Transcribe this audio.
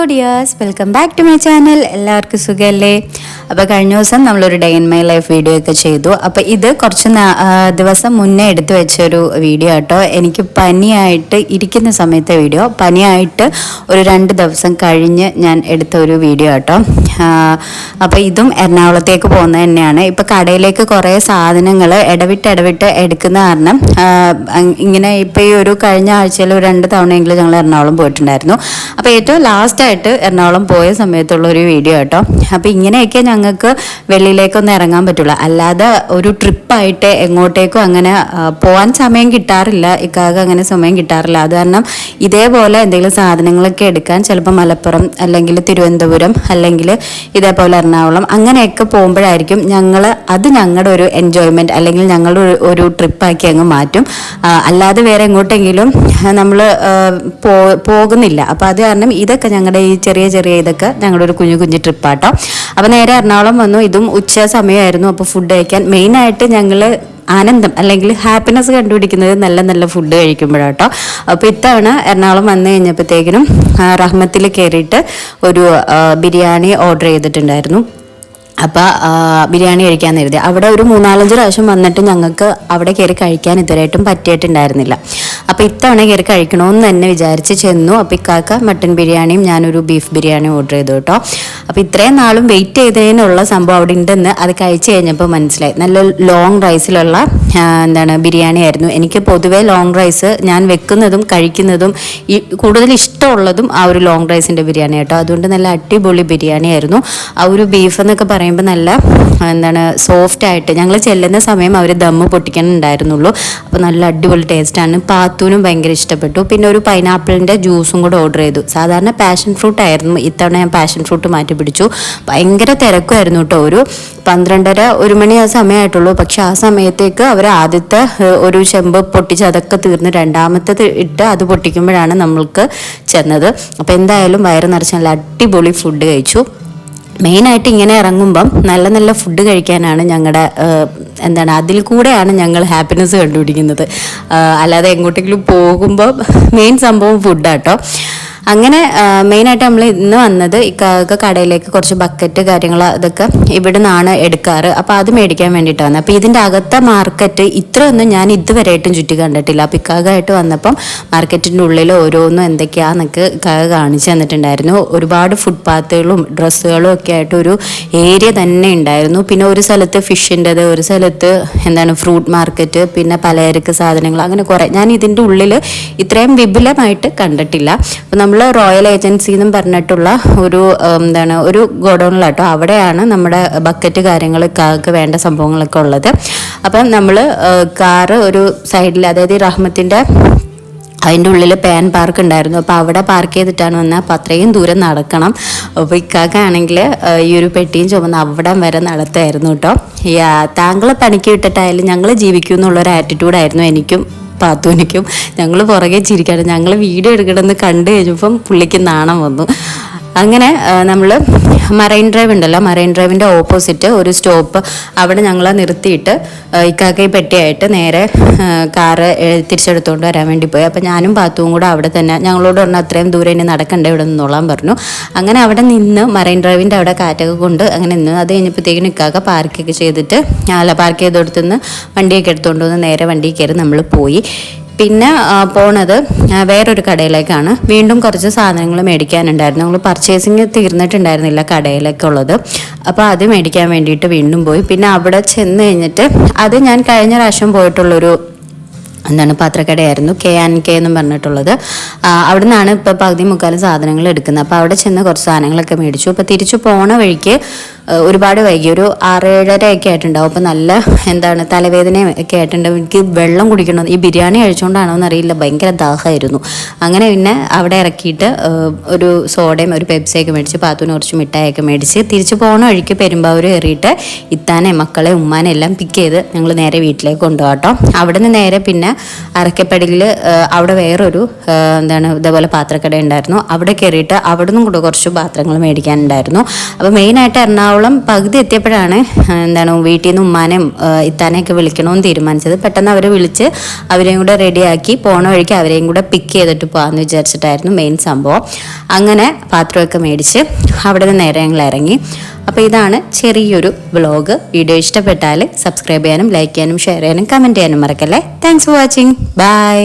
Hello dears welcome back to my channel എല്ലാവർക്കും സുഖമല്ലേ അപ്പോൾ കഴിഞ്ഞ ദിവസം നമ്മളൊരു day in my life video ഒക്കെ ചെയ്തു. അപ്പോൾ ഇത് കുറച്ച് ദിവസം മുന്നേ എടുത്തു വെച്ചൊരു വീഡിയോ കേട്ടോ എനിക്ക് പനിയായിട്ട് ഇരിക്കുന്ന സമയത്തെ വീഡിയോ പനിയായിട്ട് ഒരു രണ്ട് ദിവസം കഴിഞ്ഞ് ഞാൻ എടുത്ത ഒരു വീഡിയോ കേട്ടോ അപ്പോൾ ഇതും എറണാകുളത്തേക്ക് പോകുന്നത് തന്നെയാണ്. ഇപ്പോൾ കടയിലേക്ക് കുറേ സാധനങ്ങൾ ഇടവിട്ട് ഇടവിട്ട് എടുക്കുന്ന കാരണം ഇങ്ങനെ ഇപ്പോൾ ഈ ഒരു കഴിഞ്ഞ ആഴ്ചയിൽ ഒരു രണ്ട് തവണയെങ്കിലും ഞങ്ങൾ എറണാകുളം പോയിട്ടുണ്ടായിരുന്നു. അപ്പോൾ ഏറ്റവും ലാസ്റ്റ് ആയിട്ട് എറണാകുളം പോയ സമയത്തുള്ള ഒരു വീഡിയോ കേട്ടോ അപ്പോൾ ഇങ്ങനെയൊക്കെ ഞങ്ങൾക്ക് വെളിയിലേക്കൊന്നും ഇറങ്ങാൻ പറ്റുള്ളൂ അല്ലാതെ ഒരു ട്രിപ്പായിട്ട് എങ്ങോട്ടേക്കും അങ്ങനെ പോകാൻ സമയം കിട്ടാറില്ല. ഇക്കാകെ അങ്ങനെ സമയം കിട്ടാറില്ല. അത് കാരണം ഇതേപോലെ എന്തെങ്കിലും സാധനങ്ങളൊക്കെ എടുക്കാൻ ചിലപ്പോൾ മലപ്പുറം അല്ലെങ്കിൽ തിരുവനന്തപുരം അല്ലെങ്കിൽ ഇതേപോലെ എറണാകുളം അങ്ങനെയൊക്കെ പോകുമ്പോഴായിരിക്കും ഞങ്ങൾ അത് ഞങ്ങളുടെ ഒരു എൻജോയ്മെന്റ് അല്ലെങ്കിൽ ഞങ്ങളുടെ ഒരു ഒരു ട്രിപ്പാക്കി അങ്ങ് മാറ്റും. അല്ലാതെ വേറെ എങ്ങോട്ടെങ്കിലും നമ്മൾ പോകുന്നില്ല. അപ്പോൾ അത് കാരണം ഇതൊക്കെ ഞങ്ങളുടെ ഈ ചെറിയ ചെറിയ ഇതൊക്കെ ഞങ്ങളുടെ ഒരു കുഞ്ഞു കുഞ്ഞു ട്രിപ്പാട്ടോ. അപ്പോൾ നേരെ എറണാകുളം വന്നു. ഇതും ഉച്ച സമയമായിരുന്നു. അപ്പോൾ ഫുഡ് കഴിക്കാൻ മെയിനായിട്ട് ഞങ്ങൾ ആനന്ദം അല്ലെങ്കിൽ ഹാപ്പിനെസ് കണ്ടുപിടിക്കുന്നത് നല്ല നല്ല ഫുഡ് കഴിക്കുമ്പോഴാട്ടോ. അപ്പോൾ ഇത്തവണ എറണാകുളം വന്നു കഴിഞ്ഞപ്പോഴത്തേക്കിനും റഹ്മത്തിൽ കയറിയിട്ട് ഒരു ബിരിയാണി ഓർഡർ ചെയ്തിട്ടുണ്ടായിരുന്നു. അപ്പോൾ ബിരിയാണി കഴിക്കാൻ നേരത്തെ. അവിടെ ഒരു മൂന്നാലഞ്ച് പ്രാവശ്യം വന്നിട്ട് ഞങ്ങൾക്ക് അവിടെ കയറി കഴിക്കാൻ ഇതുവരെയായിട്ടും പറ്റിയിട്ടുണ്ടായിരുന്നില്ല. അപ്പോൾ ഇത്തവണ കയറി കഴിക്കണമെന്ന് തന്നെ വിചാരിച്ച് ചെന്നു. അപ്പോൾ ഇക്കാക്ക മട്ടൻ ബിരിയാണിയും ഞാനൊരു ബീഫ് ബിരിയാണിയും ഓർഡർ ചെയ്തു കേട്ടോ. അപ്പോൾ ഇത്രയും നാളും വെയിറ്റ് ചെയ്തതിനുള്ള സംഭവം അവിടെ ഉണ്ടെന്ന് അത് കഴിച്ച് കഴിഞ്ഞപ്പോൾ മനസ്സിലായി. നല്ല ലോങ് റൈസിലുള്ള എന്താണ് ബിരിയാണി ആയിരുന്നു. എനിക്ക് പൊതുവേ ലോങ് റൈസ് ഞാൻ വെക്കുന്നതും കഴിക്കുന്നതും കൂടുതൽ ഇഷ്ടമുള്ളതും ആ ഒരു ലോങ് റൈസിന്റെ ബിരിയാണി കേട്ടോ അതുകൊണ്ട് നല്ല അടിപൊളി ബിരിയാണി ആയിരുന്നു. ആ ഒരു ബീഫ് എന്നൊക്കെ പറയുമ്പോൾ നല്ല എന്താണ് സോഫ്റ്റ് ആയിട്ട് ഞങ്ങൾ ചെല്ലുന്ന സമയം അവർ ദമ്മ് പൊട്ടിക്കാനുണ്ടായിരുന്നുള്ളൂ. അപ്പോൾ നല്ല അടിപൊളി ടേസ്റ്റാണ് പാത്തൂനും ഭയങ്കര ഇഷ്ടപ്പെട്ടു. പിന്നെ ഒരു പൈനാപ്പിളിന്റെ ജ്യൂസും കൂടെ ഓർഡർ ചെയ്തു. സാധാരണ പാഷൻ ഫ്രൂട്ട് ആയിരുന്നു. ഇത്തവണ ഞാൻ പാഷൻ ഫ്രൂട്ട് മാറ്റി പിടിച്ചു. ഭയങ്കര തിരക്കുമായിരുന്നു കേട്ടോ. ഒരു പന്ത്രണ്ടര ഒരു മണി ആ സമയമായിട്ടുള്ളൂ. പക്ഷെ ആ സമയത്തേക്ക് അവർ ആദ്യത്തെ ഒരു ചെമ്പ് പൊട്ടിച്ച് അതൊക്കെ തീർന്ന് രണ്ടാമത്തത് ഇട്ട് അത് പൊട്ടിക്കുമ്പോഴാണ് നമ്മൾക്ക് ചെന്നത്. അപ്പോൾ എന്തായാലും വയറ് നിറച്ച് നല്ല അടിപൊളി ഫുഡ് കഴിച്ചു. മെയിനായിട്ട് ഇങ്ങനെ ഇറങ്ങുമ്പം നല്ല നല്ല ഫുഡ് കഴിക്കാനാണ് ഞങ്ങളുടെ എന്താണ് അതിൽ കൂടെയാണ് ഞങ്ങൾ ഹാപ്പിനെസ് കണ്ടുപിടിക്കുന്നത്. അല്ലാതെ എങ്ങോട്ടെങ്കിലും പോകുമ്പോൾ മെയിൻ സംഭവം ഫുഡാട്ടോ അങ്ങനെ മെയിനായിട്ട് നമ്മൾ ഇന്ന് വന്നത് ഇക്ക കടയിലേക്ക് കുറച്ച് ബക്കറ്റ് കാര്യങ്ങൾ അതൊക്കെ ഇവിടെ നിന്നാണ് എടുക്കാറ്. അപ്പോൾ അത് മേടിക്കാൻ വേണ്ടിയിട്ട് വന്നത് അപ്പോൾ ഇതിന്റെ അകത്തെ മാർക്കറ്റ് ഇത്രയൊന്നും ഞാൻ ഇതുവരെയായിട്ടും ചുറ്റി കണ്ടിട്ടില്ല. അപ്പോൾ ഇക്കാകായിട്ട് വന്നപ്പം മാർക്കറ്റിന്റെ ഉള്ളിൽ ഓരോന്നും എന്തൊക്കെയാന്നൊക്കെ ഇക്കാക കാണിച്ചു തന്നിട്ടുണ്ടായിരുന്നു. ഒരുപാട് ഫുട്പാത്തുകളും ഡ്രസ്സുകളും ഒക്കെ ആയിട്ട് ഒരു ഏരിയ തന്നെ ഉണ്ടായിരുന്നു. പിന്നെ ഒരു സ്ഥലത്ത് ഫിഷിന്റെത് ഒരു സ്ഥലത്ത് എന്താണ് ഫ്രൂട്ട് മാർക്കറ്റ് പിന്നെ പലചരക്ക് സാധനങ്ങൾ അങ്ങനെ കുറേ. ഞാൻ ഇതിന്റെ ഉള്ളിൽ ഇത്രയും വിപുലമായിട്ട് കണ്ടിട്ടില്ല. അപ്പോൾ നമ്മൾ റോയൽ ഏജൻസി എന്നും പറഞ്ഞിട്ടുള്ള ഒരു എന്താണ് ഒരു ഗോഡൗണിലാട്ടോ അവിടെയാണ് നമ്മുടെ ബക്കറ്റ് കാര്യങ്ങളൊക്കെ വേണ്ട സംഭവങ്ങളൊക്കെ ഉള്ളത്. അപ്പം നമ്മൾ കാറ് ഒരു സൈഡിൽ അതായത് ഈ റഹ്മത്തിന്റെ അതിന്റെ ഉള്ളിൽ പാൻ പാർക്ക് ഉണ്ടായിരുന്നു. അപ്പോൾ അവിടെ പാർക്ക് ചെയ്തിട്ടാണ് വന്നത് അപ്പോൾ അത്രയും ദൂരം നടക്കണം. അപ്പോൾ ഇക്കാക്കാണെങ്കിൽ ഈ ഒരു പെട്ടിയും ചുമന്ന് അവിടം വരെ നടത്തായിരുന്നു കേട്ടോ താങ്കളെ പണിക്ക് വിട്ടിട്ടായാലും ഞങ്ങൾ ജീവിക്കും എന്നുള്ളൊരു ആറ്റിറ്റ്യൂഡായിരുന്നു എനിക്കും. പാത്തുവിനിക്കും. ഞങ്ങൾ പുറകെ ചിരിക്കാണ്. ഞങ്ങൾ വീഡിയോ എടുക്കണമെന്ന് കണ്ടു കഴിഞ്ഞപ്പം പുള്ളിക്ക് നാണം വന്നു. അങ്ങനെ നമ്മൾ മറൈൻ ഡ്രൈവ് ഉണ്ടല്ലോ മറൈൻ ഡ്രൈവിന്റെ ഓപ്പോസിറ്റ് ഒരു സ്റ്റോപ്പ് അവിടെ ഞങ്ങൾ നിർത്തിയിട്ട് ഇക്കാക്കൈ പെട്ടിയായിട്ട് നേരെ കാറ് തിരിച്ചെടുത്തുകൊണ്ട് വരാൻ വേണ്ടി പോയി. അപ്പോൾ ഞാനും പാത്തുവും കൂടെ അവിടെ തന്നെ ഞങ്ങളോട് പറഞ്ഞാൽ അത്രയും ദൂരം ഇനി നടക്കണ്ട ഇവിടെ നിന്നോളാൻ പറഞ്ഞു. അങ്ങനെ അവിടെ നിന്ന് മറൈൻ ഡ്രൈവിന്റെ അവിടെ കാറ്റൊക്കെ കൊണ്ട് അങ്ങനെ നിന്ന് അത് കഴിഞ്ഞപ്പോഴത്തേക്കിനും ഇക്കാക്ക പാർക്കൊക്കെ ചെയ്തിട്ട് അല്ല പാർക്ക് ചെയ്തെടുത്തുനിന്ന് വണ്ടിയൊക്കെ എടുത്തുകൊണ്ട് വന്ന് നേരെ വണ്ടി കയറി നമ്മൾ പോയി. പിന്നെ പോണത് വേറൊരു കടയിലേക്കാണ്. വീണ്ടും കുറച്ച് സാധനങ്ങൾ മേടിക്കാനുണ്ടായിരുന്നു. നമ്മൾ പർച്ചേസിങ് തീർന്നിട്ടുണ്ടായിരുന്നില്ല കടയിലേക്കുള്ളത് അപ്പോൾ അത് മേടിക്കാൻ വേണ്ടിയിട്ട് വീണ്ടും പോയി. പിന്നെ അവിടെ ചെന്ന് കഴിഞ്ഞിട്ട് അത് ഞാൻ കഴിഞ്ഞ പ്രാവശ്യം പോയിട്ടുള്ളൊരു എന്താണ് പാത്രക്കടയായിരുന്നു. കെ ആൻ കെ എന്നും പറഞ്ഞിട്ടുള്ളത്. അവിടെ നിന്നാണ് ഇപ്പോൾ പകുതി മുക്കാലും സാധനങ്ങൾ എടുക്കുന്നത്. അപ്പോൾ അവിടെ ചെന്ന് കുറച്ച് സാധനങ്ങളൊക്കെ മേടിച്ചു. അപ്പോൾ തിരിച്ചു പോണ വഴിക്ക് ഒരുപാട് വൈകി. ഒരു ആറേഴര ഒക്കെ ആയിട്ടുണ്ടാവും. അപ്പോൾ നല്ല എന്താണ് തലവേദനയും ഒക്കെ ആയിട്ടുണ്ടാവും എനിക്ക് വെള്ളം കുടിക്കണം. ഈ ബിരിയാണി കഴിച്ചുകൊണ്ടാണോ എന്നറിയില്ല. ഭയങ്കര ദാഹമായിരുന്നു. അങ്ങനെ പിന്നെ അവിടെ ഇറക്കിയിട്ട് ഒരു സോഡയും ഒരു പെപ്സിയൊക്കെ മേടിച്ച് പാത്തുവിന് കുറച്ച് മിഠായിയൊക്കെ മേടിച്ച് തിരിച്ച് പോകണ വഴിക്ക് പെരുമ്പാവൂർ കയറിയിട്ട് ഇത്താനെ മക്കളെ ഉമ്മാനെ എല്ലാം പിക്ക് ചെയ്ത് ഞങ്ങൾ നേരെ വീട്ടിലേക്ക് കൊണ്ടുപോകട്ടോ അവിടെ നിന്ന് നേരെ പിന്നെ അരക്കപ്പടിയിൽ അവിടെ വേറൊരു എന്താണ് ഇതേപോലെ പാത്രക്കട ഉണ്ടായിരുന്നു. അവിടെ കയറിയിട്ട് അവിടെ നിന്നും കൂടെ കുറച്ച് പാത്രങ്ങൾ മേടിക്കാനുണ്ടായിരുന്നു. അപ്പോൾ മെയിനായിട്ട് എറണാകുളം എറണാകുളം പകുതി എത്തിയപ്പോഴാണ് എന്താണ് വീട്ടിൽ നിന്ന് ഉമ്മാനെയും ആ, ഇത്താനെയൊക്കെ വിളിക്കണമെന്ന് തീരുമാനിച്ചത്. പെട്ടെന്ന് അവരെ വിളിച്ച് അവരെയും കൂടെ റെഡിയാക്കി പോണ വഴിക്ക് അവരെയും കൂടെ പിക്ക് ചെയ്തിട്ട് പോകാമെന്ന് വിചാരിച്ചിട്ടായിരുന്നു മെയിൻ സംഭവം. അങ്ങനെ പാത്രമൊക്കെ മേടിച്ച് അവിടെ നിന്ന് നേരെ ഞങ്ങൾ ഇറങ്ങി. അപ്പോൾ ഇതാണ് ചെറിയൊരു വ്ളോഗ് വീഡിയോ ഇഷ്ടപ്പെട്ടാൽ സബ്സ്ക്രൈബ് ചെയ്യാനും ലൈക്ക് ചെയ്യാനും ഷെയർ ചെയ്യാനും കമന്റ് ചെയ്യാനും മറക്കല്ലേ. Thanks for watching bye